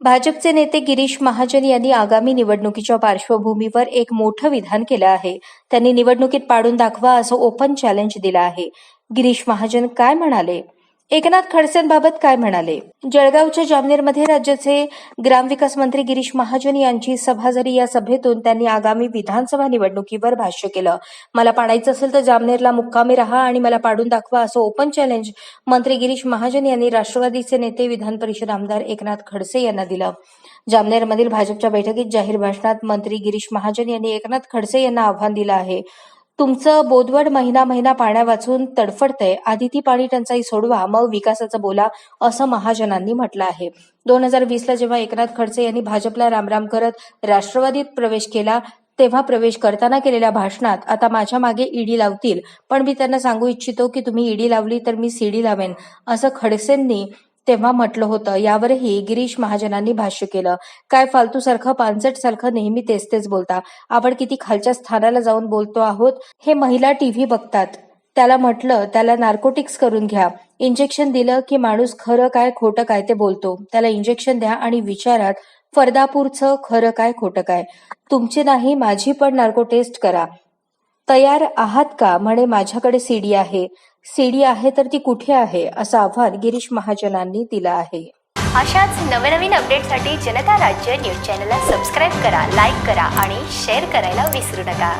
भाजपचे नेते गिरीश महाजन यांनी आगामी निवडणुकीच्या पार्श्वभूमीवर एक मोठं विधान केलं आहे. त्यांनी निवडणुकीत पाडून दाखवा असं ओपन चॅलेंज दिलं आहे. गिरीश महाजन काय म्हणाले? एकनाथ खडसेंबाबत काय म्हणाले? जळगावच्या जामनेरमध्ये राज्याचे ग्रामविकास मंत्री गिरीश महाजन यांची सभा झाली. या सभेतून त्यांनी आगामी विधानसभा निवडणुकीवर भाष्य केलं. मला पाडायचं असेल तर जामनेरला मुक्कामी राहा आणि मला पाडून दाखवा असं ओपन चॅलेंज मंत्री गिरीश महाजन यांनी राष्ट्रवादीचे नेते विधान परिषद आमदार एकनाथ खडसे यांना दिलं. जामनेरमधील भाजपच्या बैठकीत जाहीर भाषणात मंत्री गिरीश महाजन यांनी एकनाथ खडसे यांना आव्हान दिलं आहे. तुमचं बोदवड महिना महिना पाण्या वाचून तडफडतंय. आधी ती पाणी टंचाई सोडवा मग विकासाचं बोला असं महाजनांनी म्हटलं आहे. दोन हजार वीसला जेव्हा एकनाथ खडसे यांनी भाजपला रामराम करत राष्ट्रवादीत प्रवेश केला तेव्हा प्रवेश करताना केलेल्या भाषणात आता माझ्या मागे ईडी लावतील. पण मी त्यांना सांगू इच्छितो की तुम्ही ईडी लावली तर मी सीडी लावेन असं खडसेंनी तेव्हा म्हटलं होतं. यावरही गिरीश महाजनांनी भाष्य केलं. काय फालतू सारखं पानसट सारखं नेहमी तेच तेच बोलता. आपण किती खालच्या स्थानाला जाऊन बोलतो आहोत हे महिला टीव्ही बघतात. त्याला म्हटलं त्याला नार्कोटिक्स करून घ्या. इंजेक्शन दिलं की माणूस खरं काय खोटं काय ते बोलतो. त्याला इंजेक्शन द्या आणि विचारात फरदापूरचं खरं काय खोटं काय? तुमची नाही माझी पण नार्को टेस्ट करा. तयार आहात का? म्हणे माझ्याकडे सीडी आहे. सीडी आहे तर ती कुठे आहे असं आव्हान गिरीश महाजनांनी दिलं आहे. अशाच नवनवीन अपडेटसाठी जनता राज्य न्यूज चॅनलला सबस्क्राईब करा लाईक करा आणि शेअर करायला विसरू नका.